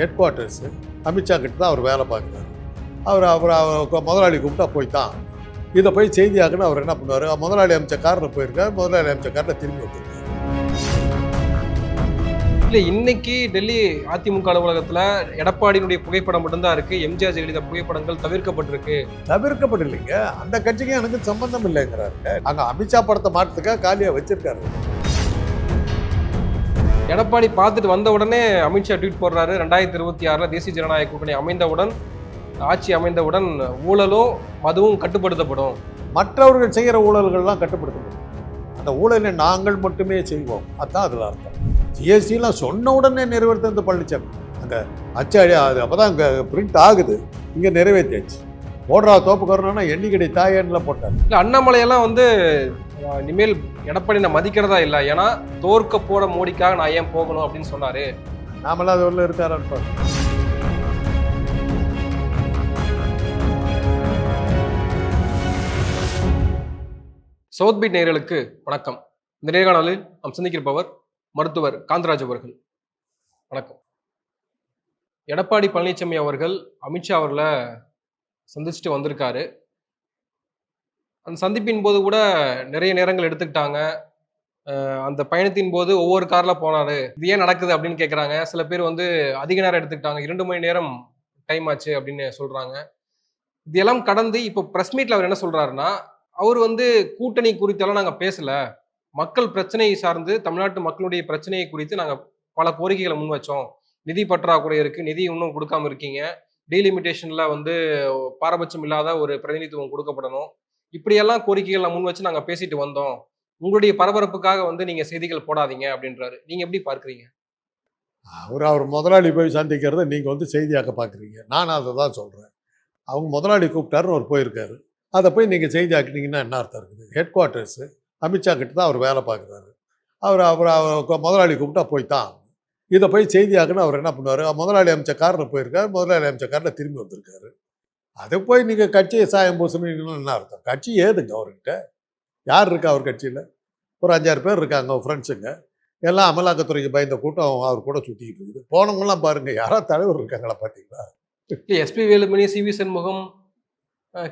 Head quarters Amit Shah கிட்ட தான் அவர் வேலை பார்க்குறாரு. அவர் அவர் அவர் முதலாளி கூப்பிட்டா போய் தான் இதை போய் செய்தியாக்குன்னு அவர் என்ன பண்ணுவார்? முதலாளி அமைச்ச காரில் போயிருக்காரு. முதலாளி அமைச்ச காரில் திரும்பி போயிருக்காரு இல்ல இன்னைக்கு டெல்லி அதிமுக அலுவலகத்துல எடப்பாடியினுடைய புகைப்படம் மட்டும்தான் இருக்கு. எம்ஜிஆர் ஜெயலலிதா புகைப்படங்கள் தவிர்க்கப்பட்டிருக்கு. தவிர்க்கப்படலைங்க அந்த கட்சிக்கு எனக்கு சம்பந்தம் இல்லைங்கிறாரு. அங்கே அமித்ஷா படத்தை மாற்றத்துக்காக காலியாக வச்சிருக்காரு. எடப்பாடி பார்த்துட்டு வந்த உடனே அமித்ஷா ட்வீட் போடுறாரு. ரெண்டாயிரத்தி இருபத்தி ஆறுல தேசிய ஜனநாயக கூட்டணி அமைந்தவுடன் ஆட்சி அமைந்தவுடன் ஊழலும் மதுவும் கட்டுப்படுத்தப்படும். மற்றவர்கள் செய்கிற ஊழல்கள்லாம் கட்டுப்படுத்தப்படும். அந்த ஊழலை நாங்கள் மட்டுமே செய்வோம். அதான் அதில் அர்த்தம். ஜிஎஸ்டிலாம் சொன்ன உடனே நிறைவேற்றது பழனிசாமி அங்கே அச்சாடி அது அப்போ தான் அங்கே பிரிண்ட் ஆகுது. இங்கே நிறைவேற்றியாச்சு. போடுறா தோப்பு கறணும்னா எண்ணிக்கடை தாயன்லாம் போட்டார். இல்ல அண்ணாமலையெல்லாம் வந்து இனிமேல் எடப்பாடி நான் மதிக்கிறதா இல்ல. ஏன்னா தோற்க போற மோடிக்காக நான் ஏன் போகணும் அப்படின்னு சொன்னாரு. நாமெல்லாம் அது உள்ள இருக்காரான்னு பாரு. சவுத் பீட் நேயர்களுக்கு வணக்கம். இந்த நேர்காணலில் நாம் சந்திக்கிருப்பவர் மருத்துவர் காந்தராஜ் அவர்கள். வணக்கம். எடப்பாடி பழனிசாமி அவர்கள் அமித்ஷா அவர்களை சந்திச்சுட்டு வந்திருக்காரு. அந்த சந்திப்பின் போது கூட நிறைய நேரங்கள் எடுத்துக்கிட்டாங்க. அந்த பயணத்தின் போது ஒவ்வொரு காரில் போனாரு. இது ஏன் நடக்குது அப்படின்னு கேட்குறாங்க சில பேர் வந்து அதிக நேரம் எடுத்துக்கிட்டாங்க. இரண்டு மணி நேரம் டைம் ஆச்சு அப்படின்னு சொல்கிறாங்க இதெல்லாம் கடந்து இப்போ ப்ரெஸ் மீட்டில் அவர் என்ன சொல்கிறாருன்னா அவர் வந்து கூட்டணி குறித்தெல்லாம் நாங்கள் பேசல. மக்கள் பிரச்சனையை சார்ந்து தமிழ்நாட்டு மக்களுடைய பிரச்சனையை குறித்து நாங்கள் பல கோரிக்கைகளை முன் வச்சோம். நிதி பற்றாக்குறை இருக்குது நிதி இன்னும் கொடுக்காம இருக்கீங்க. டீலிமிட்டேஷனில் வந்து பாரபட்சம் இல்லாத ஒரு பிரதிநிதித்துவம் கொடுக்கப்படணும். இப்படியெல்லாம் கோரிக்கைகளை முன் வச்சு நாங்கள் பேசிட்டு வந்தோம். உங்களுடைய பரபரப்புக்காக வந்து நீங்க செய்திகள் போடாதீங்க அப்படின்றாரு. நீங்க எப்படி பார்க்குறீங்க? அவர் அவர் முதலாளி போய் சந்திக்கிறத நீங்கள் வந்து செய்தியாக்க பார்க்குறீங்க. நான் அதை தான் சொல்கிறேன் அவங்க முதலாளி கூப்பிட்டாருன்னு அவர் போயிருக்காரு. அதை போய் நீங்கள் செய்தியாக்கிட்டீங்கன்னா என்ன அர்த்தம் இருக்குது? ஹெட் குவார்ட்டர்ஸு அமித்ஷா கிட்ட தான் அவர் வேலை பார்க்குறாரு. அவர் அவர் அவர் முதலாளி கூப்பிட்டா போய் தான் இதை போய் செய்தியாக்குன்னு அவர் என்ன பண்ணுவார்? முதலாளி அமைச்ச காரில் போயிருக்காரு. முதலாளி அமைச்ச காரில் திரும்பி வந்திருக்காரு. அதை போய் நீங்கள் கட்சியை சாயம் பூசணுன்னு என்ன அர்த்தம்? கட்சி ஏதுங்க அவர்கிட்ட? யார் இருக்கா அவர் கட்சியில்? ஒரு அஞ்சாறு பேர் இருக்காங்க ஃப்ரெண்ட்ஸுங்க எல்லாம் அமலாக்கத்துறைக்கு பயந்த கூட்டம் அவர் கூட சுற்றிக்கிட்டு இருக்குது. போனவங்கலாம் பாருங்க யாராவது தலைவர் இருக்காங்களா பார்த்தீங்களா இல்ல SP Velumani C V Shanmugam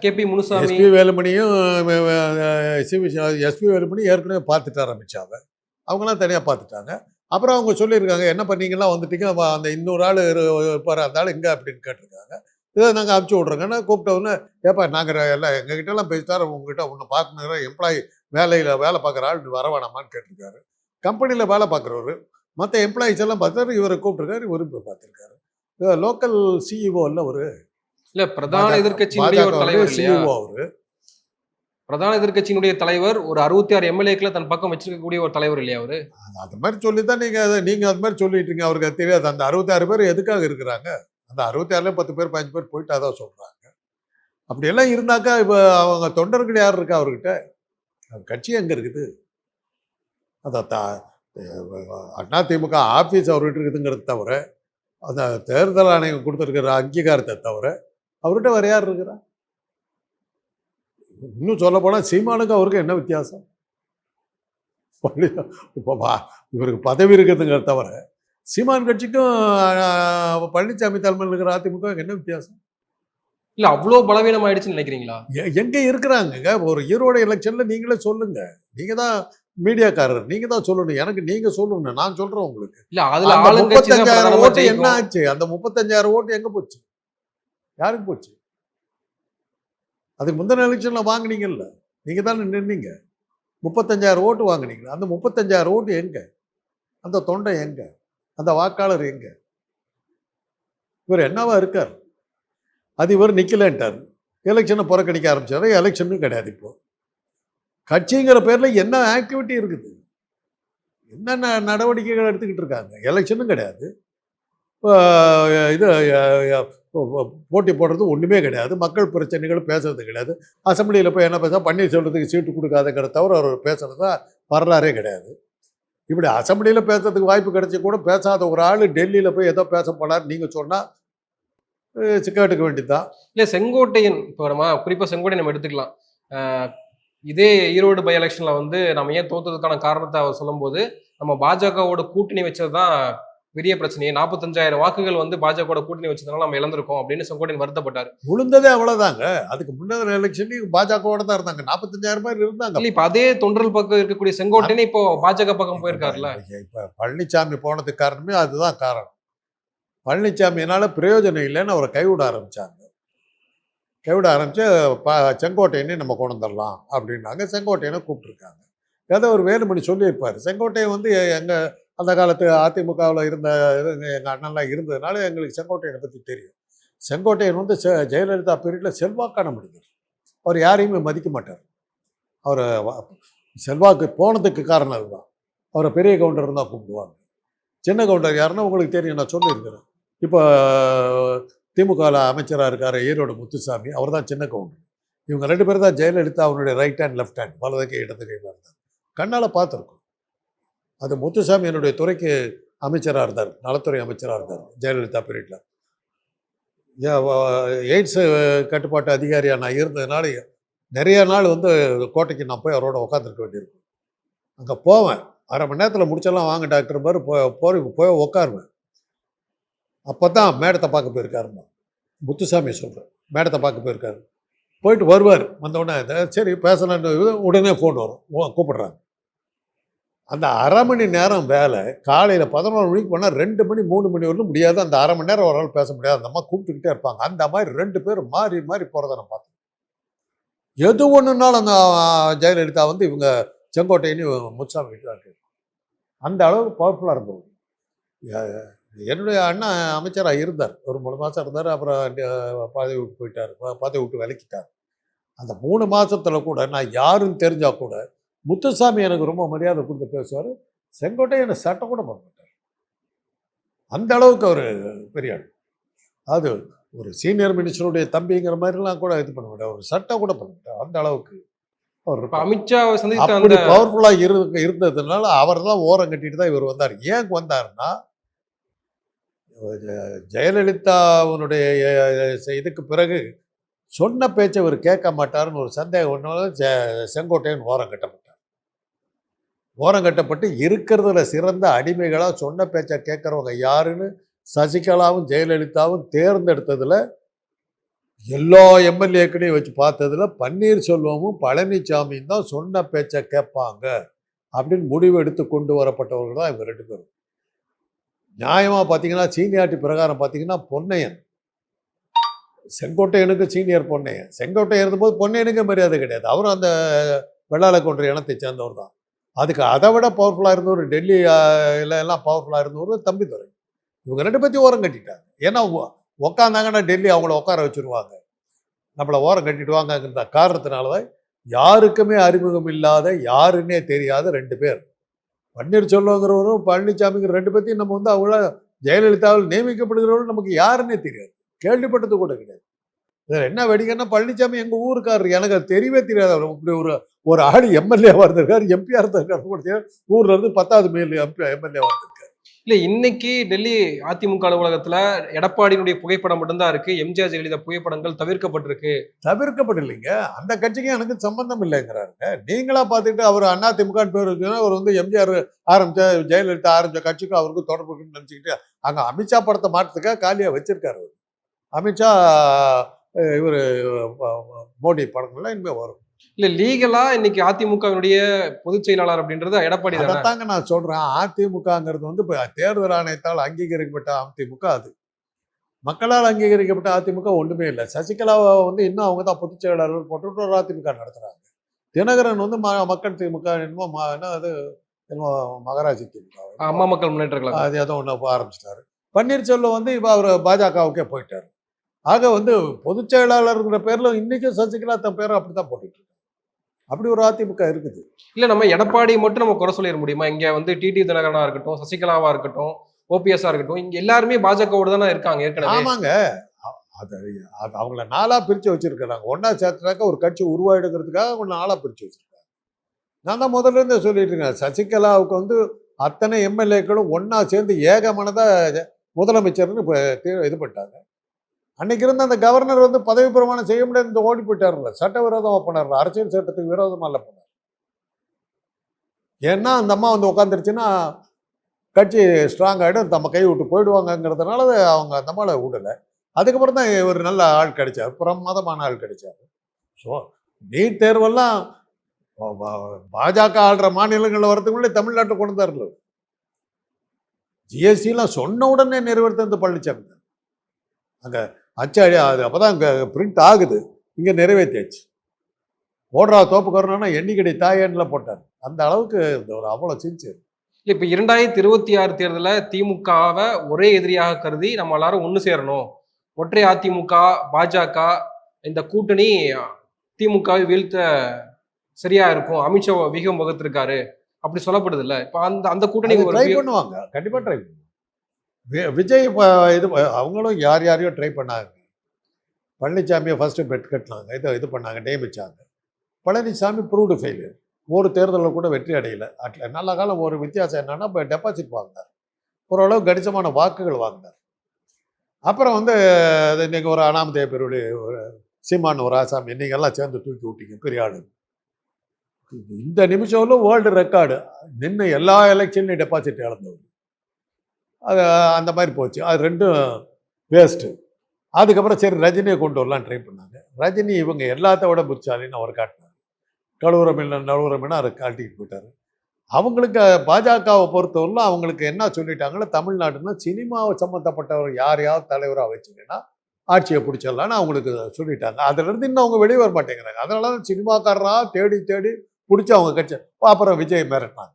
K P Munusamy. SP வேலுமணியும் CV SP Velumani ஏற்கனவே பார்த்துட்டார் அமித்ஷாவை அவங்களாம் தனியாக பார்த்துட்டாங்க. அப்புறம் அவங்க சொல்லியிருக்காங்க என்ன பண்ணீங்கலாம் வந்துட்டீங்க அந்த இன்னொரு ஆள் இருப்பார் அந்த ஆள் எங்கே அப்படின்னு கேட்டிருக்காங்க. இதை நாங்கள் அமுச்சு விட்றோங்கன்னா கூப்பிட்டவுடனே ஏப்பா நாங்கள் எல்லாம் எங்ககிட்டலாம் பேசிட்டார் உங்ககிட்ட ஒன்று பார்க்கணுங்கிற எம்ப்ளாயி வேலையில் வேலை பார்க்குற ஆள் வர வேணாமான்னு கேட்டிருக்காரு. கம்பெனியில் வேலை பார்க்குறவர் மற்ற எம்ப்ளாயிஸ் எல்லாம் பார்த்தாரு இவரை கூப்பிட்டுருக்காரு இவரும் போய் பார்த்துருக்காரு. லோக்கல் சிஇஓ இல்லை ஒரு இல்ல பிரதான இல்லையா? சிஇஓ அவரு. பிரதான எதிர்க்கட்சியினுடைய தலைவர் ஒரு அறுபத்தி ஆறு எம்எல்ஏக்களை தன் பக்கம் வச்சிருக்கக்கூடிய ஒரு தலைவர் இல்லையா அவரு? அது மாதிரி சொல்லி தான் நீங்கள் அதை நீங்கள் அது மாதிரி சொல்லிட்டீங்க. அவருக்கு அது தெரியாது. அந்த அறுபத்தாறு பேர் எதுக்காக இருக்கிறாங்க? அந்த அறுபத்தி அறுபத்தாறுல பத்து பேர் பதினஞ்சு பேர் போயிட்டு அதான் சொல்கிறாங்க அப்படியெல்லாம் இருந்தாக்கா இப்போ அவங்க தொண்டர்கள் யார் இருக்கா அவர்கிட்ட? கட்சி எங்கே இருக்குது? அந்த த அண்ணா திமுக ஆஃபீஸ் அவர்கிட்ட இருக்குதுங்கிறது தவிர அந்த தேர்தல் ஆணையம் கொடுத்துருக்கிற அங்கீகாரத்தை தவிர அவர்கிட்ட வேறு யார் இருக்கிறா? இன்னும் சொல்ல போனால் சீமானுக்கு அவருக்கு என்ன வித்தியாசம்? இப்போ வா- இவருக்கு பதவி இருக்குதுங்கிறத தவிர சீமான் கட்சிக்கும் பழனிசாமி தலைமையில் இருக்கிற அதிமுக என்ன வித்தியாசம்? இல்ல அவ்வளவு பலவீனம் ஆயிடுச்சுன்னு நினைக்கிறீங்களா எங்க இருக்கிறாங்கங்க ஒரு ஈரோடு எலெக்ஷன்ல நீங்களே சொல்லுங்க. நீங்க தான் மீடியாக்காரர். நீங்க தான் சொல்லணும். எனக்கு நீங்க சொல்லணும் நான் சொல்றேன் உங்களுக்கு. இல்ல அதுல முப்பத்தஞ்சாயிரம் ஓட்டு என்ன. ஆச்சு? அந்த முப்பத்தஞ்சாயிரம் ஓட்டு எங்க போச்சு? யாருக்கு போச்சு? அதுக்கு முந்தின எலெக்ஷன்ல வாங்குனீங்கல்ல. நீங்க தானே நின்னீங்க. முப்பத்தஞ்சாயிரம் ஓட்டு வாங்குனீங்க. அந்த முப்பத்தஞ்சாயிரம் ஓட்டு எங்க? அந்த தொண்டை எங்க? அந்த வாக்காளர் எங்க? இவர் என்னவா இருக்கார்? அது இவர் எலெக்ஷனை புறக்கணிக்க ஆரம்பிச்சாரு. எலெக்ஷனும் கிடையாது இப்போ. கட்சிங்கிற பேரில் என்ன ஆக்டிவிட்டி இருக்குது? என்னென்ன நடவடிக்கைகள் எடுத்துக்கிட்டு இருக்காங்க? எலெக்ஷனும் கிடையாது. இது போட்டி போடுறது ஒன்றுமே கிடையாது. மக்கள் பிரச்சனைகள் பேசுறது கிடையாது. அசம்பிளியில் போய் என்ன பேச பன்னீர்செல்வத்துக்கு சீட்டு கொடுக்காதங்கிற தவிர அவர் பேசுகிறதா வரலாறே கிடையாது. இப்படி அசம்பிளியில் பேசுறதுக்கு வாய்ப்பு கிடைச்சி கூட பேசாத ஒரு ஆள் டெல்லியில் போய் ஏதோ பேச போனார் நீங்கள் சொன்னால் சிக்காட்டுக்க வேண்டியதுதான். இல்லை செங்கோட்டையன் இப்போ நம்ம குறிப்பாக செங்கோட்டையன் நம்ம எடுத்துக்கலாம். இதே ஈரோடு பை எலெக்ஷனில் வந்து நம்ம ஏன் தோத்ததுக்கான காரணத்தை அவர் சொல்லும்போது நம்ம பாஜகவோட கூட்டணி வச்சதுதான் பெரிய பிரச்சனையே. நாற்பத்தஞ்சாயிரம் வாக்குகள் வந்து பாஜக கூட்டணி வச்சதுனால நம்ம இழந்திருக்கோம் அப்படின்னு செங்கோட்டையன் வருத்தப்பட்டார். விழுந்ததே அவ்வளவுதாங்க. அதுக்கு முன்னே எலெக்ஷன்லையும் பாஜகவோட தான் இருந்தாங்க. நாற்பத்தஞ்சாயிரம் பேர் இருந்தாங்க. இப்ப அதே தொண்டர்கள் பக்கம் இருக்கக்கூடிய செங்கோட்டையன் இப்போ பாஜக பக்கம் போயிருக்காருல்ல. இப்ப- பழனிசாமி போனதுக்கு காரணமே அதுதான் காரணம். பழனிசாமியினால பிரயோஜனம் இல்லைன்னு அவரை கைவிட ஆரம்பிச்சாங்க. கைவிட ஆரம்பிச்சு ப செங்கோட்டையனே நம்ம கொண்டு வந்துடலாம் அப்படின்னாங்க. செங்கோட்டையனை கூப்பிட்டுருக்காங்க. ஏதோ ஒரு வேலுமணி சொல்லியிருப்பார். செங்கோட்டையன் வந்து எங்க அந்த காலத்து அதிமுகவில் இருந்த எங்கள் அண்ணன்லாம் இருந்ததுனால எங்களுக்கு செங்கோட்டையனை பற்றி தெரியும். செங்கோட்டையன் வந்து செ ஜெயலலிதா பீரியடில் செல்வாக்கான மனிதர். அவர் யாரையுமே மதிக்க மாட்டார். அவர் செல்வாக்கு போனதுக்கு காரணம் அதுதான். அவரை பெரிய கவுண்டர் தான் கூப்பிடுவாங்க. சின்ன கவுண்டர் யாருன்னா உங்களுக்கு தெரியும் நான் சொல்லியிருக்கிறேன். இப்போ திமுகவில் அமைச்சராக இருக்கார் ஈரோடு முத்துசாமி அவர் தான் சின்ன கவுண்டர். இவங்க ரெண்டு பேரும் தான் ஜெயலலிதா அவருடைய ரைட் ஹேண்ட் லெஃப்ட் ஹேண்ட் வலது கை இடது கையில் இருந்தார் கண்ணால் பார்த்துருக்கோம். அது முத்துசாமி என்னுடைய துறைக்கு அமைச்சராக இருந்தார் நலத்துறை அமைச்சராக இருந்தார் ஜெயலலிதா பீரியடில். எய்ட்ஸ் கட்டுப்பாட்டு அதிகாரியாக நான் இருந்ததுனால நிறைய நாள் வந்து கோட்டைக்கு நான் போய் அவரோட உட்காந்துருக்க வேண்டியிருக்கும். அங்கே போவேன். அரை மணி நேரத்தில் முடிச்செல்லாம் வாங்க டாக்டர் மாதிரி போ போய் போய் உட்காருவேன் அப்போ தான் மேடத்தை பார்க்க போயிருக்காருமா முத்துசாமி சொல்கிறேன் மேடத்தை பார்க்க போயிருக்காரு. போயிட்டு வருவார். வந்தவுடனே சரி பேசலான்னு உடனே ஃபோன் வரும். ஓ, கூப்பிடுறாங்க. அந்த அரை மணி நேரம் வேலை காலையில் பதினோரு மணிக்கு போனால் ரெண்டு மணி மூணு மணி வரலும் முடியாது. அந்த அரை மணி நேரம் ஒரு பேச முடியாது. அந்த அம்மா கூப்பிட்டுக்கிட்டே இருப்பாங்க. அந்த மாதிரி ரெண்டு பேர் மாறி மாறி போகிறத நான் பார்த்தேன். எது ஒன்றுனாலும் அந்த ஜெயலலிதா வந்து இவங்க செங்கோட்டையின்னு முச்சாமி கிட்டாங்க அந்த அளவுக்கு பவர்ஃபுல்லாக இருந்தது என்னுடைய அண்ணன் அமைச்சராக இருந்தார். ஒரு மூணு மாதம் இருந்தார். அப்புறம் பதவி விட்டு போயிட்டார். பதவி விட்டு விலக்கிட்டார். அந்த மூணு மாதத்தில் கூட நான் யாருன்னு தெரிஞ்சால் கூட முத்துசாமி எனக்கு ரொம்ப மரியாதை கொடுத்து பேசுவார். செங்கோட்டை என்னை சட்டை கூட பண்ண மாட்டார். அந்த அளவுக்கு அவர் பெரிய ஆள் அது ஒரு சீனியர் மினிஸ்டருடைய தம்பிங்கிற மாதிரிலாம் கூட இது பண்ண மாட்டார். ஒரு சட்டை கூட பண்ண மாட்டார். அந்த அளவுக்கு அவர். அமித்ஷாவை சந்தித்த அப்படி அந்த பவர்ஃபுல்லா இரு இருந்ததுனால அவர் தான் ஓரம் கட்டிட்டு தான் இவர் வந்தார். ஏன் வந்தாருன்னா ஜெ- ஜெயலலிதாவுடைய இதுக்கு பிறகு சொன்ன பேச்சை இவர் கேட்க மாட்டாருன்னு ஒரு சந்தேகம் ஒன்று செங்கோட்டையன் ஓரம் கட்டப்பட்டார் ஓரம் கட்டப்பட்டு இருக்கிறதுல சிறந்த அடிமைகளாக சொன்ன பேச்சை கேட்குறவங்க யாருன்னு சசிகலாவும் ஜெயலலிதாவும் தேர்ந்தெடுத்ததில் எல்லா எம்எல்ஏக்களையும் வச்சு பார்த்ததில் பன்னீர்செல்வமும் பழனிசாமியும் தான் சொன்ன பேச்சை கேட்பாங்க அப்படின்னு முடிவு எடுத்து கொண்டு வரப்பட்டவர்கள் தான் இவங்க ரெண்டு பேரும். நியாயமாக பார்த்தீங்கன்னா சீனியாட்டி பிரகாரம் பார்த்தீங்கன்னா பொன்னையன். செங்கோட்டையனுக்கு சீனியர் பொன்னையன். செங்கோட்டையன் இருந்தபோது பொன்னையனுக்கு மரியாதை கிடையாது. அவரும் அந்த வெள்ளாள கொன்ற இனத்தை சேர்ந்தவர் தான். அதுக்கு அதை விட பவர்ஃபுல்லாக இருந்தவர் டெல்லி எல்லாம் பவர்ஃபுல்லாக இருந்தவர் தம்பிதுரை இவங்க ரெண்டு பேர்த்தையும் ஓரம் கட்டிட்டாங்க. ஏன்னா உக்காந்தாங்கன்னா டெல்லி அவங்கள உட்கார வச்சிருவாங்க. நம்மளை ஓரம் கட்டிடுவாங்கங்கிற காரணத்தினால தான் யாருக்குமே அறிமுகம் இல்லாத யாருன்னே தெரியாத ரெண்டு பேர். பன்னீர்செல்வங்கிறவரும் பழனிசாமிங்கிற ரெண்டு பேர்த்தையும் நம்ம வந்து அவங்கள ஜெயலலிதாவில் நியமிக்கப்படுகிறவர்கள் நமக்கு யாருன்னே தெரியாது. கேள்விப்பட்டது கூட கிடையாது. இதில் என்ன வெடிக்கன்னா பழனிசாமி எங்கள் ஊருக்காரர் எனக்கு அது தெரியவே தெரியாது. அவர் இப்படி ஒரு ஒரு ஆள் எம்எல்ஏவாக இருந்திருக்காரு எம்பியாக இருந்திருக்காரு கூட. ஊர்ல இருந்து பத்தாவது மேல் எம்பி எம்எல்ஏவாக இருந்திருக்காரு இல்ல இன்னைக்கு டெல்லி அதிமுக அலுவலகத்துல எடப்பாடியினுடைய புகைப்படம் மட்டும்தான் இருக்கு. எம்ஜிஆர் ஜெயலலிதா புகைப்படங்கள் தவிர்க்கப்பட்டிருக்கு. தவிர்க்கப்படலைங்க. அந்த கட்சிக்கு எனக்கு சம்பந்தம் இல்லைங்கிறாருங்க. நீங்களா பார்த்துட்டு அவர் அண்ணா திமுகன்னு பேர் இருக்குன்னா அவர் வந்து எம்ஜிஆர் ஆரம்பிச்ச ஜெயலலிதா ஆரம்பிச்ச கட்சிக்கும் அவருக்கும் தொடர்பு இருக்குன்னு நினச்சிக்கிட்டு அங்கே அமித்ஷா படத்தை மாற்றத்துக்காக காலியாக வச்சிருக்காரு அவர். அமித்ஷா இவர் மோடி படங்கள்லாம் இனிமேல் வரும். இல்ல லீகலா இன்னைக்கு அதிமுகவினுடைய பொதுச் செயலாளர் அப்படின்றது எடப்பாடி தானே? அதைத்தாங்க நான் சொல்றேன். அதிமுகங்கிறது வந்து இப்போ தேர்தல் ஆணையத்தால் அங்கீகரிக்கப்பட்ட அதிமுக அது. மக்களால் அங்கீகரிக்கப்பட்ட அதிமுக ஒன்றுமே இல்லை. சசிகலாவை வந்து இன்னும் அவங்க தான் பொதுச் செயலாளர் போட்டு ஒரு அதிமுக நடத்துறாங்க. தினகரன் வந்து ம மக்கள் திமுக என்னமோ ம- என்ன அது? என்னமோ மகராஜி திமுக. அம்மா மக்கள் முன்னேற்ற கழகம். அது ஏதோ ஒன்று ஆரம்பிச்சிட்டாரு. பன்னீர்செல்வம் வந்து இப்போ அவர் பாஜகவுக்கே போயிட்டார். ஆக வந்து பொதுச் செயலாளருங்கிற பேரில் இன்னைக்கும் சசிகலா தன் பேரை அப்படி தான் போட்டுட்டு. அப்படி ஒரு அதிமுக இருக்குது. இல்ல நம்ம எடப்பாடி மட்டும் நம்ம குறை சொல்லிட முடியுமா? இங்க வந்து டிடி தினகரனா இருக்கட்டும் சசிகலாவா இருக்கட்டும் ஓபிஎஸ்ஆ இருக்கட்டும் இங்க எல்லாருமே பாஜகவோட தானே இருக்காங்க ஏற்கனவே. ஆமாங்க. அது அது அவங்கள நாளா பிரிச்சு வச்சிருக்கிறாங்க. ஒண்ணா சேர்த்துனாக்க ஒரு கட்சி உருவாயிடுங்கிறதுக்காக அவங்க நாளா பிரிச்சு வச்சிருக்காங்க. நான் தான் முதல்ல இருந்தே சொல்லிட்டு இருக்கேன். சசிகலாவுக்கு வந்து அத்தனை எம்எல்ஏக்களும் ஒண்ணா சேர்ந்து ஏகமனதா முதலமைச்சர்னு இது பண்ணிட்டாங்க. அன்னைக்கு இருந்த அந்த கவர்னர் வந்து பதவி பிரமாணம் செய்ய முடியாது இந்த ஓடி சட்ட சட்டவிரோதமா பண்ணார்ல அரசியல் சட்டத்துக்கு விரோதமாக இல்லை பண்ணார் ஏன்னா அந்த அம்மா வந்து உட்காந்துருச்சுன்னா கட்சி ஸ்ட்ராங் ஆகிடும் நம்ம கை விட்டு போயிடுவாங்கங்கிறதுனால அது அவங்க அந்த அம்மாவில் விடலை. அதுக்கப்புறம் தான் ஒரு நல்ல ஆள் கிடைச்சார் பிரமாதமான ஆள் கிடைச்சார். ஸோ நீட் தேர்வெல்லாம் பாஜக ஆள்ற மாநிலங்களில் வரதுக்கு முன்னாடி தமிழ்நாட்டை கொண்டு தரல ஜிஎஸ்டிலாம் சொன்ன உடனே நிறைவேற்றது பழனிசாமி தான் அங்கே அச்சாடி அது அப்போ தான் பிரிண்ட் ஆகுது. இங்கே நிறைவேற்றியாச்சு. ஓடுறா தோப்பு கருணா எண்ணிக்கடி தாயன்ல போட்டார். அந்த அளவுக்கு ஒரு அவ்வளோ சின்சியர் இல்ல இப்ப இரண்டாயிரத்தி இருபத்தி ஆறு தேர்தலில் திமுகவை ஒரே எதிரியாக கருதி நம்ம எல்லாரும் ஒண்ணு சேரணும். ஒற்றை அதிமுக பாஜக இந்த கூட்டணி திமுகவை வீழ்த்த சரியா இருக்கும். அமித்ஷா விகம் வகுத்திருக்காரு. அப்படி சொல்லப்படுது இல்ல இப்ப அந்த அந்த கூட்டணி ட்ரை பண்ணுவாங்க. கண்டிப்பாக ட்ரை பண்ணுவாங்க. விஜய் இது அவங்களும் யார் யாரையோ ட்ரை பண்ணாங்க. பழனிசாமியை ஃபஸ்ட்டு பெட் கட்டினாங்க. இது இது பண்ணாங்க நியமித்தாங்க பழனிசாமி ப்ரூவ்டு ஃபெயிலியர் ஒரு தேர்தலில் கூட வெற்றி அடையலை. அட்ல நல்ல காலம் ஒரு வித்தியாசம் என்னென்னா இப்போ டெபாசிட் வாங்கினார். ஓரளவு கணிசமான வாக்குகள் வாங்கினார். அப்புறம் வந்து அது ஒரு அனாமதேய பெருவழி ஒரு சீமான் ஒரு ஆசாமி இன்னைக்கு சேர்ந்து தூக்கி விட்டீங்க பெரிய ஆளு. இந்த நிமிஷம்ல வேர்ல்டு ரெக்கார்டு நின்று எல்லா எலெக்ஷன்லையும் டெபாசிட் இழந்தவர். அது அந்த மாதிரி போச்சு. அது ரெண்டும் வேஸ்ட்டு அதுக்கப்புறம் சரி ரஜினியை கொண்டு வரலாம் ட்ரை பண்ணாங்க. ரஜினி இவங்க எல்லாத்த விட புத்தாலின்னு அவர் காட்டினார். கழுவுரம் இல்லை நழுவுரம் அவர் காட்டிட்டு போயிட்டார். அவங்களுக்கு பாஜகவை பொறுத்தவரையிலும் அவங்களுக்கு என்ன சொல்லிட்டாங்களோ தமிழ்நாடுன்னா சினிமாவை சம்மந்தப்பட்டவர் யாரையாவது தலைவராக வச்சுங்கன்னா ஆட்சியை பிடிச்சிடலான்னு அவங்களுக்கு சொல்லிட்டாங்க. அதுலேருந்து இன்னும் அவங்க வெளியே வர மாட்டேங்கிறாங்க. அதனால தான் சினிமாக்காரராக தேடி தேடி பிடிச்சி அவங்க கட்சி அப்புறம் விஜய் மிரட்டினாங்க.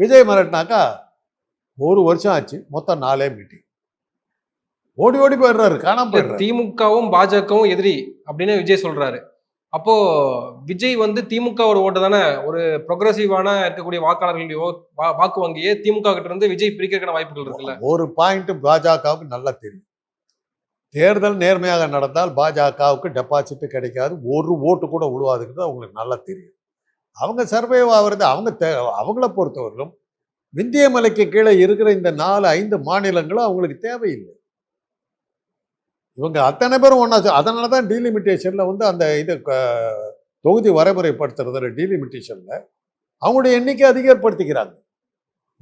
விஜய் மிரட்டினாக்கா ஒரு வருஷம் ஆச்சு மொத்தம் நாலே மீட்டிங் ஓடி ஓடி போயிடுறாரு காணாம போயிடுறாரு. திமுகவும் பாஜகவும் எதிரி அப்படின்னு விஜய் சொல்றாரு. அப்போ விஜய் வந்து திமுகவோட ஓட்டு தானே ஒரு ப்ரொக்ரஸிவான இருக்கக்கூடிய வாக்காளர்களுடைய வாக்கு வங்கியை திமுக கிட்ட இருந்து விஜய் பிரிக்கிறதுக்கான வாய்ப்புகள் இருக்குல்ல? ஒரு பாயிண்ட் பாஜகவுக்கு நல்லா தெரியும். தேர்தல் நேர்மையாக நடந்தால் பாஜகவுக்கு டெபாசிட் கிடைக்காது ஒரு ஓட்டு கூட உழுவாதுங்கிறது அவங்களுக்கு நல்லா தெரியும். அவங்க சர்வைவ் ஆகிறது அவங்க அவங்கள பொறுத்தவரையிலும் விந்திய மலைக்கு கீழே இருக்கிற இந்த நாலு ஐந்து மாநிலங்களும் அவங்களுக்கு தேவையில்லை. இவங்க அத்தனை பேரும் ஒன்றா அதனால தான் டீலிமிட்டேஷனில் வந்து அந்த இது க- தொகுதி வரைமுறைப்படுத்துறதுல டீலிமிட்டேஷனில் அவங்களுடைய எண்ணிக்கை அதிகப்படுத்திக்கிறாங்க.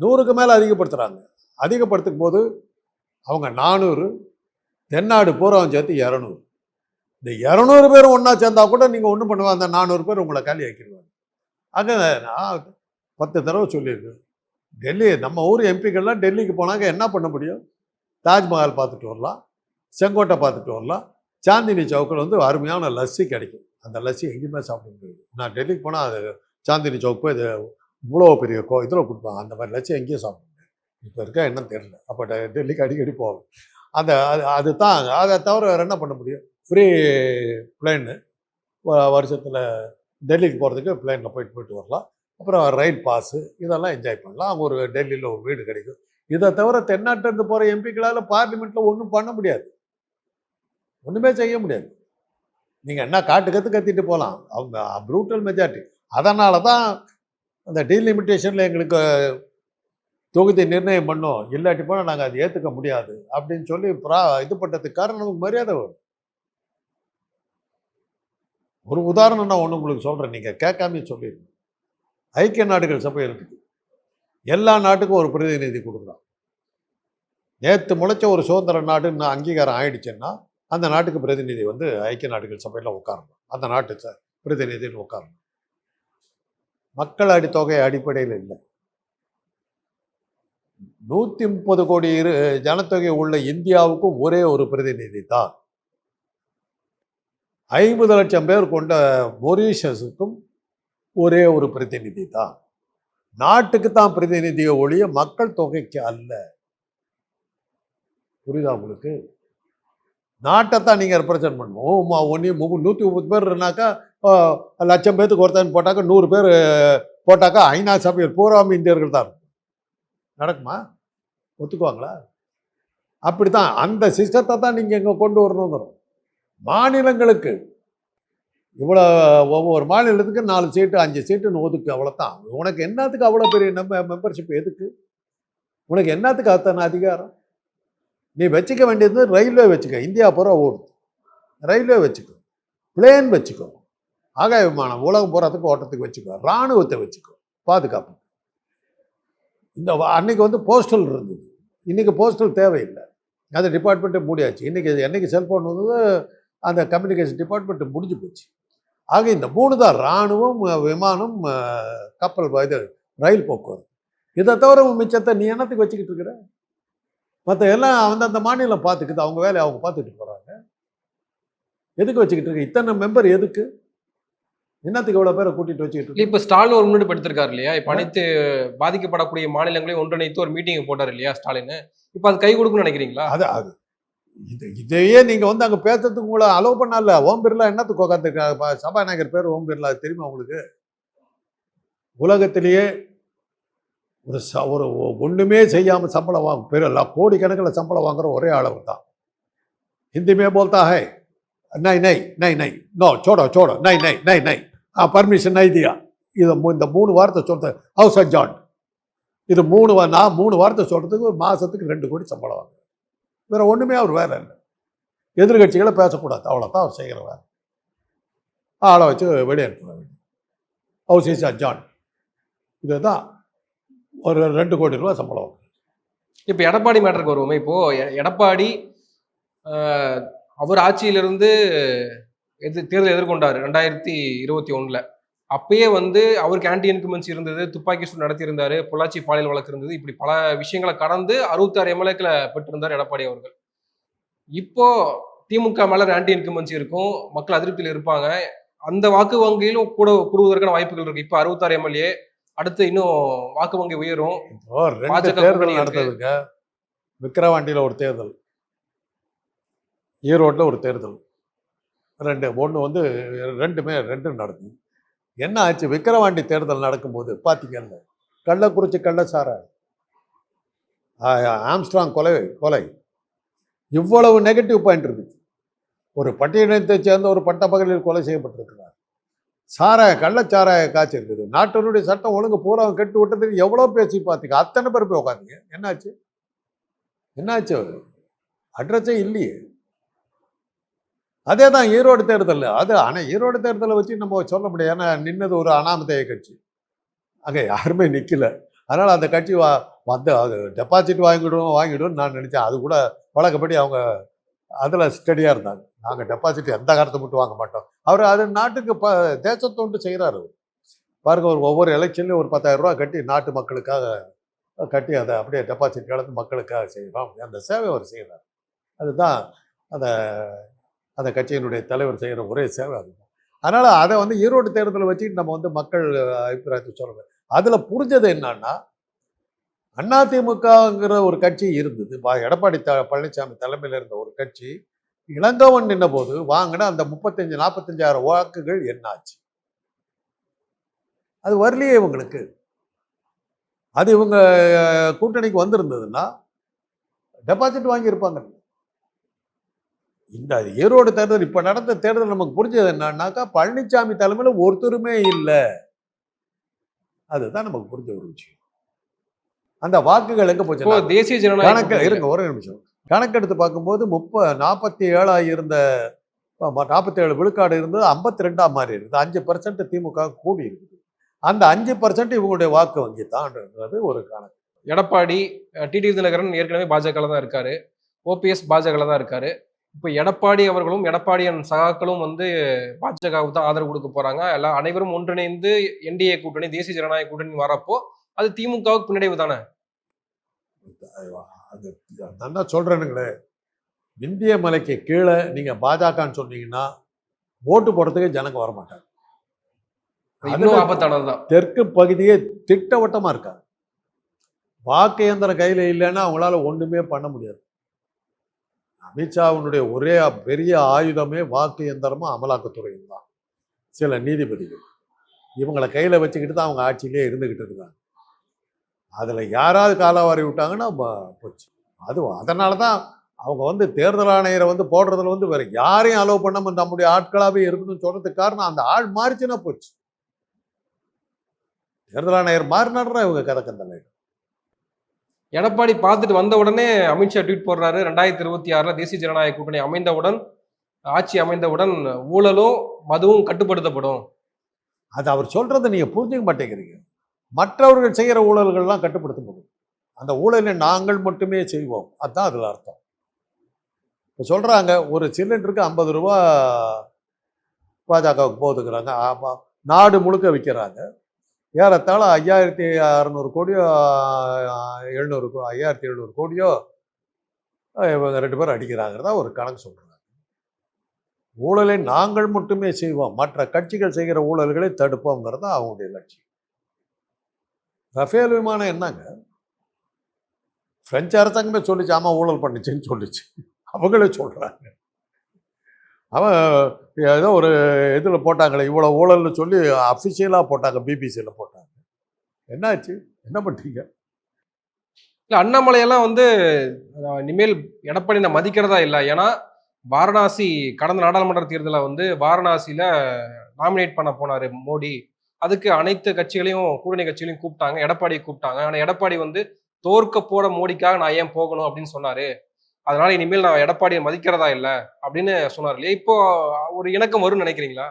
நூறுக்கு மேலே அதிகப்படுத்துகிறாங்க அதிகப்படுத்தும் போது அவங்க நானூறு தென்னாடு பூராவும் சேர்த்து இரநூறு. இந்த இரநூறு பேர் ஒன்றா சேர்ந்தா கூட நீங்கள் ஒன்றும் பண்ணுவாங்க அந்த நானூறு பேர் உங்களை காலி ஆக்கிடுவாங்க. அங்கே நான் பத்து தடவை சொல்லியிருக்கேன். டெல்லி நம்ம ஊர் எம்பிக்கள்லாம் டெல்லிக்கு போனாங்க என்ன பண்ண முடியும்? தாஜ்மஹால் பார்த்துட்டு வரலாம் செங்கோட்டை பார்த்துட்டு வரலாம். சாந்தினி சவுக்கில் வந்து அருமையான லஸ்ஸி கிடைக்கும். அந்த லஸ்ஸி எங்கேயுமே சாப்பிட முடியாது. நான் டெல்லிக்கு போனால் அது சாந்தினி சவுக் போய் இது இவ்வளோ பெரிய கோ இதில் கொடுப்பாங்க. அந்த மாதிரி லஸ்ஸி எங்கேயும் சாப்பிட முடியாது. இப்போ இருக்கா என்னன்னு தெரியல. அப்போ டெல்லிக்கு அடிக்கடி போகும் அந்த அது அதுதான் அதை தவிர வேறு என்ன பண்ண முடியும்? ஃப்ரீ பிளேன்னு வருஷத்தில் டெல்லிக்கு போகிறதுக்கு பிளேனில் போயிட்டு போயிட்டு வரலாம். அப்புறம் ரயில் பாஸு இதெல்லாம் என்ஜாய் பண்ணலாம். அவங்க ஒரு டெல்லியில் ஒரு வீடு கிடைக்கும். இதை தவிர தென்னாட்டிலேருந்து போகிற எம்பிக்களால் பார்லிமெண்ட்டில் ஒன்றும் பண்ண முடியாது. ஒன்றுமே செய்ய முடியாது. நீங்கள் என்ன காட்டு கற்று கத்திட்டு போகலாம் அவங்க ப்ரூட்டல் மெஜாரிட்டி அதனால தான் அந்த டீலிமிட்டேஷனில் எங்களுக்கு தொகுதி நிர்ணயம் பண்ணோம். இல்லாட்டி போனால் நாங்கள் அதை ஏற்றுக்க முடியாது. அப்படின்னு சொல்லி ப்ரா இது பண்ணுறதுக்கு காரணம் நமக்கு மரியாதை வரும் ஒரு உதாரணம் நான் ஒன்று உங்களுக்கு சொல்கிறேன் நீங்கள் கேட்காம சொல்லிடுங்க. ஐக்கிய நாடுகள் சபை இருக்குது. எல்லா நாட்டுக்கும் ஒரு பிரதிநிதி கொடுக்குறான். நேற்று முளைச்ச ஒரு சுதந்திர நாடுன்னு அங்கீகாரம் ஆயிடுச்சுன்னா அந்த நாட்டுக்கு பிரதிநிதி வந்து ஐக்கிய நாடுகள் சபையில் உட்காரணும். அந்த நாட்டு ச- பிரதிநிதின்னு உட்காரணும். மக்கள் அடித்தொகை அடிப்படையில் இல்லை. நூற்றி முப்பது கோடி இரு ஜனத்தொகை உள்ள இந்தியாவுக்கும் ஒரே ஒரு பிரதிநிதி தான். ஐம்பது லட்சம் பேர் கொண்ட மொரீஷஸுக்கும் ஒரே ஒரு பிரதிநிதி தான் நாட்டுக்கு தான் பிரதிநிதியை ஒழிய மக்கள் தொகைக்கு அல்ல. புரியுதா உங்களுக்கு? நாட்டை தான் நீங்கள் ரெப்ரசன்ட் பண்ணணும். ஒன்றி மு நூற்றி முப்பது பேர் இருந்தாக்கா லட்சம் பேர்த்துக்கு ஒருத்தன் போட்டாக்கா நூறு பேர் போட்டாக்கா ஐநா சபையில் பூராவும் இந்தியர்கள் தான் இருக்கும். நடக்குமா? ஒத்துக்குவாங்களா? அப்படி தான் அந்த சிஸ்டத்தை தான் நீங்கள் இங்கே கொண்டு வரணுங்கிறோம். மாநிலங்களுக்கு இவ்வளோ ஒவ்வொரு மாநிலத்துக்கு நாலு சீட்டு அஞ்சு சீட்டுன்னு ஒதுக்கு அவ்வளோதான் உனக்கு என்னத்துக்கு அவ்வளோ பெரிய நம்ம மெம்பர்ஷிப் எதுக்கு? உனக்கு என்னத்துக்கு அத்தனை அதிகாரம்? நீ வச்சுக்க வேண்டியது ரயில்வே வச்சுக்க. இந்தியா பூரா ஓடும். ரயில்வே வச்சுக்கோ. பிளேன் வச்சுக்கோ. ஆகாய விமானம் உலகம் போகிறதுக்கு ஓட்டத்துக்கு வச்சுக்கோ. இராணுவத்தை வச்சுக்கோ. பாதுகாப்பு. இந்த அன்னைக்கு வந்து போஸ்டல் இருந்தது. இன்றைக்கி போஸ்டல் தேவையில்லை. அது டிபார்ட்மெண்ட்டே மூடியாச்சு. இன்றைக்கி என்னைக்கு செல்ஃபோன் வந்தது அந்த கம்யூனிகேஷன் டிபார்ட்மெண்ட் முடிஞ்சு போச்சு. ஆக இந்த மூணு தான் இராணுவம் விமானம் கப்பல் இது ரயில் போக்குவரத்து. இதை தவிர மிச்சத்தை நீ என்னத்துக்கு வச்சுக்கிட்டு இருக்கிற? மற்ற எல்லாம் அந்தந்த மாநிலம் பார்த்துக்குது அவங்க வேலையை அவங்க பார்த்துட்டு போகிறாங்க எதுக்கு வச்சுக்கிட்டு இருக்க? இத்தனை மெம்பர் எதுக்கு? என்னத்துக்கு இவ்வளோ பேரை கூட்டிட்டு வச்சுக்கிட்டு இருக்க? இப்ப ஸ்டாலின் ஒரு முன்னாடி படுத்திருக்காரு இல்லையா? இப்ப அனைத்து பாதிக்கப்படக்கூடிய மாநிலங்களையும் ஒன்றிணைத்து ஒரு மீட்டிங் போட்டார் இல்லையா ஸ்டாலின்? இப்ப அது கை கொடுக்கும்னு நினைக்கிறீங்களா? அது அது. இதை இதையே நீங்கள் வந்து அங்கே பேசுறதுக்கு உங்களை அலோவ் பண்ணல. ஓம் பிர்லா என்னத்துக்கு உட்காந்துருக்காரு சபாநாயகர் பேர் ஓம் பிர்லா. தெரியுமா உங்களுக்கு? உலகத்திலேயே ஒரு ச ஒரு ஒன்றுமே செய்யாமல் சம்பளம் வாங்க பெரிய கோடிக்கணக்கில் சம்பளம் வாங்குற ஒரே அளவு தான் ஹிந்திமே போல்தா ஹே? நை நை நை நை. நோ சோடோ சோடோ. நை நை நை நை. ஆ பர்மிஷன் நை தியா. இதை இந்த மூணு வாரத்தை சொல்கிறது ஹவுஸ் அட் ஜான். இது மூணு நான் மூணு வாரத்தை சொல்கிறதுக்கு ஒரு மாதத்துக்கு ரெண்டு கோடி சம்பளம் வாங்குறேன். வேறு ஒன்றுமே அவர் வேலை இல்லை. எதிர்கட்சிகளை பேசக்கூடாது. அவ்வளோதான் அவர் செய்கிற வேலை. ஆளை வச்சு வெளியே அனுப்ப வேண்டியது ஹவுஸ் இஸ் அட்ஜான் இதுதான் ஒரு ரெண்டு கோடி ரூபா சம்பளம். இப்போ எடப்பாடி மேட்டருக்கு வருவோமே. இப்போது எடப்பாடி அவர் ஆட்சியிலிருந்து எது தேர்தல் எதிர்கொண்டார். ரெண்டாயிரத்தி இருபத்தி ஒன்றில் அப்பயே வந்து அவருக்கு ஆன்டி இன்குமென்சி இருந்தது துப்பாக்கி சூடு நடத்தியிருந்தாரு பொள்ளாச்சி பாலியல் வழக்கு இருந்தது இப்படி பல விஷயங்களை கடந்து அறுபத்தாறு எம்எல்ஏக்களை பெற்றிருந்தார் எடப்பாடி அவர்கள். இப்போ திமுக மேல ஆன்டி இன்குமென்சி இருக்கும் மக்கள் அதிருப்தியில் இருப்பாங்க. அந்த வாக்கு வங்கியிலும் கூட கூடுவதற்கான வாய்ப்புகள் இருக்கு. இப்போ அறுபத்தாறு எம்எல்ஏ அடுத்து இன்னும் வாக்கு வங்கி உயரும். தேர்தல். நடந்ததுங்க. விக்கிரவாண்டியில் ஒரு தேர்தல். ஈரோட்டில் ஒரு தேர்தல். ரெண்டு ஒன்று வந்து ரெண்டுமே ரெண்டும் நடந்தது என்ன ஆச்சு? விக்கிரவாண்டி தேர்தல் நடக்கும்போது பார்த்தீங்கல்ல கள்ளக்குறிச்சி கள்ளச்சாரை. ஆம்ஸ்ட்ராங் கொலை கொலை. இவ்வளவு நெகட்டிவ் பாயிண்ட் இருக்குது ஒரு பட்டியலத்தை சேர்ந்த ஒரு பட்டப்பகலில் கொலை செய்யப்பட்டிருக்கிறார். சாராய கள்ளச்சாராய காய்ச்சி இருக்குது. நாட்டினுடைய சட்டம் ஒழுங்கு பூரா கெட்டு விட்டதுன்னு எவ்வளோ பேசி பார்த்தீங்க அத்தனை பேர் போய் உட்காந்தீங்க என்னாச்சு? என்னாச்சு? அட்ரஸே இல்லையே. அதே தான் ஈரோடு தேர்தல் அது ஆனால் ஈரோடு தேர்தலை வச்சு நம்ம சொல்ல முடியாது. ஏன்னா நின்னது ஒரு அனாமதேய கட்சி. அங்கே யாருமே நிற்கல அதனால் அந்த கட்சி வா வந்து அது டெபாசிட் வாங்கிடுவோம் வாங்கிடுவோம்னு நான் நினச்சேன். அது கூட வழக்கப்படி அவங்க அதில் ஸ்டடியாக இருந்தாங்க. நாங்கள் டெபாசிட் எந்த காலத்தை மட்டும் வாங்க மாட்டோம். அவர் அது நாட்டுக்கு ப தேசத்தொண்டு செய்கிறாரு பாருங்க ஒரு ஒவ்வொரு எலெக்ஷன்லையும் ஒரு பத்தாயிரம் ரூபா கட்டி நாட்டு மக்களுக்காக கட்டி அதை அப்படியே டெபாசிட் கலந்து மக்களுக்காக செய்கிறோம் அந்த சேவை அவர் செய்கிறார் அதுதான் அந்த அந்த கட்சியினுடைய தலைவர் செய்கிற ஒரே சேவை அதுதான் அதனால் அதை வந்து ஈரோடு தேர்தலை வச்சுட்டு நம்ம வந்து மக்கள் அபிப்பிராயத்தை சொல்லணும் அதில் புரிஞ்சது என்னன்னா அதிமுகங்கிற ஒரு கட்சி இருந்தது. எடப்பாடி த பழனிசாமி தலைமையில் இருந்த ஒரு கட்சி இளங்கவன் நின்ன போது வாங்கின அந்த முப்பத்தஞ்சு நாற்பத்தஞ்சாயிரம் வாக்குகள் என்னாச்சு? அது வரலையே இவங்களுக்கு. அது இவங்க கூட்டணிக்கு வந்திருந்ததுன்னா டெபாசிட் வாங்கியிருப்பாங்க. இந்த ஈரோடு தேர்தல் இப்ப நடந்த தேர்தல் நமக்கு புரிஞ்சது என்னன்னாக்கா பழனிசாமி தலைமையில் ஒருத்தருமே இல்லை. அதுதான் நமக்கு புரிஞ்ச ஒரு விஷயம். அந்த வாக்குகள் எங்க போச்சு? தேசிய ஜனநாயக இருங்க ஒரே நிமிஷம். கணக்கெடுத்து பார்க்கும்போது முப்ப நாற்பத்தி ஏழா இருந்த நாற்பத்தி ஏழு விழுக்காடு இருந்தது ஐம்பத்தி ரெண்டா மாறி இருக்குது. அஞ்சு பர்சன்ட் திமுக கூடி இருக்குது. அந்த அஞ்சு பர்சன்ட் இவங்களுடைய வாக்கு வங்கி தான்ன்றது ஒரு கணக்கு. எடப்பாடி டிடி தினகரன் ஏற்கனவே பாஜக தான் இருக்காரு ஓபிஎஸ் பாஜக தான் இருக்காரு. இப்போ எடப்பாடி அவர்களும் எடப்பாடியன் சகாக்களும் வந்து பாஜகவுக்கு தான் ஆதரவு கொடுக்க போறாங்க. எல்லாம் அனைவரும் ஒன்றிணைந்து என்டிஏ கூட்டணி தேசிய ஜனநாயக கூட்டணி வரப்போ அது திமுகவுக்கு பின்னடைவு தானே? அது நான் தான் சொல்றேனுங்களே. இந்திய மலைக்கு கீழே நீங்க பாஜகன்னு சொன்னீங்கன்னா ஓட்டு போடுறதுக்கு ஜனங்க வர மாட்டாங்க இன்னும் அதுல ஆபத்தானதுதான் தெற்கு பகுதியே திட்டவட்டமா இருக்காது. வாக்கு இயந்திரம் கையில இல்லைன்னா அவங்களால ஒண்ணுமே பண்ண முடியாது. அமித்ஷாவினுடைய ஒரே பெரிய ஆயுதமே வாக்கு எந்திரமும் அமலாக்கத்துறையும் தான். சில நீதிபதிகள். இவங்களை கையில் வச்சுக்கிட்டு தான் அவங்க ஆட்சியிலே இருந்துக்கிட்டு இருக்காங்க. அதில் யாராவது காலாவாரி விட்டாங்கன்னா போச்சு. அது அதனால தான் அவங்க வந்து தேர்தல் ஆணையரை வந்து போடுறதுல வந்து வேற யாரையும் அலோவ் பண்ணாமல் நம்முடைய ஆட்களாகவே இருக்கணும்னு சொல்கிறதுக்கு காரணம் அந்த ஆள் மாறிச்சுன்னா போச்சு. தேர்தல் ஆணையர் மாறினாடுறா இவங்க கதை எடப்பாடி பார்த்துட்டு வந்த உடனே அமித்ஷா ட்வீட் போடுறாரு. ரெண்டாயிரத்தி இருபத்தி ஆறில் தேசிய ஜனநாயக கூட்டணி அமைந்தவுடன் ஆட்சி அமைந்தவுடன் ஊழலும் மதுவும் கட்டுப்படுத்தப்படும். அது அவர் சொல்றதை நீங்கள் புரிஞ்சுக்க மாட்டேங்கிறீங்க. மற்றவர்கள் செய்கிற ஊழல்கள்லாம் கட்டுப்படுத்த முடியும் அந்த ஊழலை நாங்கள் மட்டுமே செய்வோம். அதுதான் அதில் அர்த்தம். இப்போ சொல்கிறாங்க ஒரு சிலிண்டருக்கு ஐம்பது ரூபா பாஜகவுக்கு போதுங்கிறாங்க. ஆமாம் நாடு முழுக்க விற்கிறாங்க ஏறத்தாழ ஐயாயிரத்தி அறநூறு கோடியோ எழுநூறு கோ ஐயாயிரத்தி எழுநூறு கோடியோ இவங்க ரெண்டு பேரும் அடிக்கிறாங்கிறதா ஒரு கணக்கு சொல்கிறாங்க ஊழலை நாங்கள் மட்டுமே செய்வோம். மற்ற கட்சிகள் செய்கிற ஊழல்களை தடுப்போங்கிறது தான் அவங்களுடைய லட்சியம். ரஃபேல் விமானம் என்னங்க? ஃப்ரெஞ்சு அரசாங்கமே சொல்லிச்சு ஆமாம் ஊழல் பண்ணிச்சுன்னு சொல்லிச்சு. அவங்களே சொல்கிறாங்க அவன் ஏதோ ஒரு இதில் போட்டாங்களே இவ்வளோ ஊழல்னு சொல்லி அஃபிஷியலாக போட்டாங்க பிபிசியில் போட்டாங்க. என்னாச்சு? என்ன பண்ணுறீங்க இல்லை அண்ணாமலையெல்லாம் வந்து இனிமேல் எடப்பாடி நான் மதிக்கிறதா இல்லை. ஏன்னா வாரணாசி கடந்த நாடாளுமன்ற தேர்தலில் வந்து வாரணாசியில் நாமினேட் பண்ண போனாரு மோடி. அதுக்கு அனைத்து கட்சிகளையும் கூட்டணி கட்சிகளையும் கூப்பிட்டாங்க எடப்பாடியை கூப்பிட்டாங்க. ஆனால் எடப்பாடி வந்து தோற்க போட மோடிக்காக நான் ஏன் போகணும் அப்படின்னு சொன்னாரு. அதனால இனிமேல் நான் எடப்பாடியை மதிக்கிறதா இல்லை அப்படின்னு சொன்னார் இல்லையா? இப்போ ஒரு இணக்கம் வரும்னு நினைக்கிறீங்களா?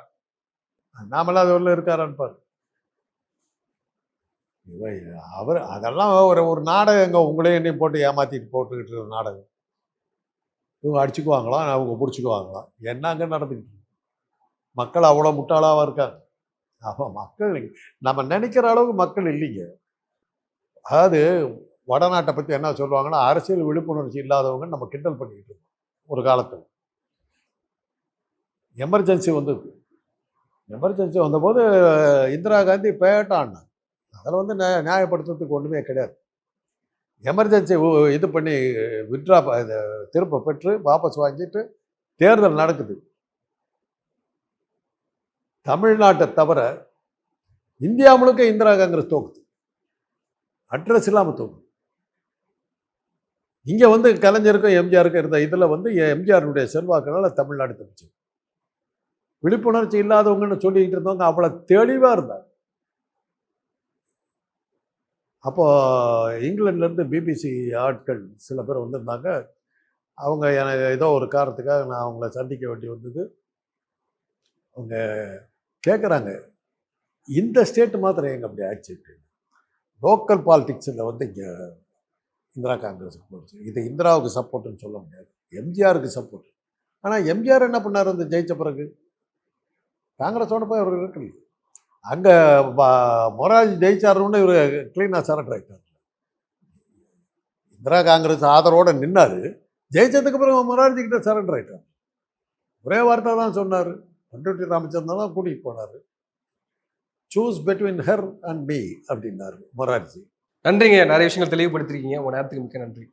நாமெல்லாம் அது உள்ள இருக்காரான்னு அவர் அதெல்லாம் ஒரு ஒரு நாடகங்க உங்களே என்னையும் போட்டு ஏமாத்திட்டு போட்டுக்கிட்டு இருக்க நாடகம். இவங்க அடிச்சுக்குவாங்களாம் அவங்க பிடிச்சிக்குவாங்களாம் என்னங்க நடந்துக்கிட்டு மக்கள் அவ்வளோ முட்டாளாக இருக்காங்க. அப்போ மக்கள் நம்ம நினைக்கிற அளவுக்கு மக்கள் இல்லைங்க. அதாவது வடநாட்டை பற்றி என்ன சொல்லுவாங்கன்னா அரசியல் விழிப்புணர்ச்சி இல்லாதவங்க நம்ம கிண்டல் பண்ணிக்கிட்டு இருக்கோம் ஒரு காலத்தில். எமர்ஜென்சி வந்தது. எமர்ஜென்சி வந்தபோது இந்திரா காந்தி பேட்டான்னாங்க அதில் வந்து நியா நியாயப்படுத்துறதுக்கு ஒன்றுமே கிடையாது. எமர்ஜென்சி இது பண்ணி விட்ரா இதை திரும்ப பெற்று வாபஸ் வாங்கிட்டு தேர்தல் நடக்குது. தமிழ்நாட்டை தவிர இந்தியா முழுக்க இந்திரா காங்கிரஸ் தோக்குது. அட்ரஸ் இல்லாமல் தோக்குது. இங்கே வந்து கலைஞருக்கும் எம்ஜிஆருக்கும் இருந்த இதில் வந்து எம்ஜிஆருடைய செல்வாக்குனால தமிழ்நாடு தப்பிச்சு விழிப்புணர்ச்சி இல்லாதவங்கன்னு சொல்லிக்கிட்டு இருந்தவங்க அவ்வளோ தெளிவாக இருந்தாங்க. அப்போ இங்கிலாந்துலேருந்து பிபிசி ஆட்கள் சில பேர் வந்திருந்தாங்க. அவங்க எனக்கு ஏதோ ஒரு காரணத்துக்காக நான் அவங்கள சந்திக்க வேண்டி வந்தது. அவங்க கேட்குறாங்க இந்த ஸ்டேட் மாத்திரம் எங்கே அப்படி ஆச்சு லோக்கல் பாலிடிக்ஸில் வந்து இங்கே இந்திரா காங்கிரஸுக்கு போச்சு இது இந்திராவுக்கு சப்போர்ட்டுன்னு சொல்ல முடியாது. எம்ஜிஆருக்கு சப்போர்ட் ஆனால் எம்ஜிஆர் என்ன பண்ணார் அந்த ஜெயிச்ச பிறகு? காங்கிரஸோட போய் அவர் இருக்கல. அங்கே மொராஜி ஜெயிச்சாருன்னு இவர் க்ளீனாக சரண்டர் ஆகிட்டார் இந்திரா காங்கிரஸ் ஆதரவோடு நின்னார். ஜெயிச்சதுக்கு பிறகு மொரார்ஜி கிட்ட சரண்டர் ஆகிட்டார் ஒரே வார்த்தை தான் சொன்னார். பண்ருட்டி ராமச்சந்திரன் தான் கூட்டிகிட்டு போனார். Choose between her and me அப்படின்னாரு மொரார்ஜி. நன்றிங்க. நிறைய விஷயங்கள் தெளிவுபடுத்திருக்கீங்க. உங்கள் நேரத்துக்கு மிக்க நன்றி.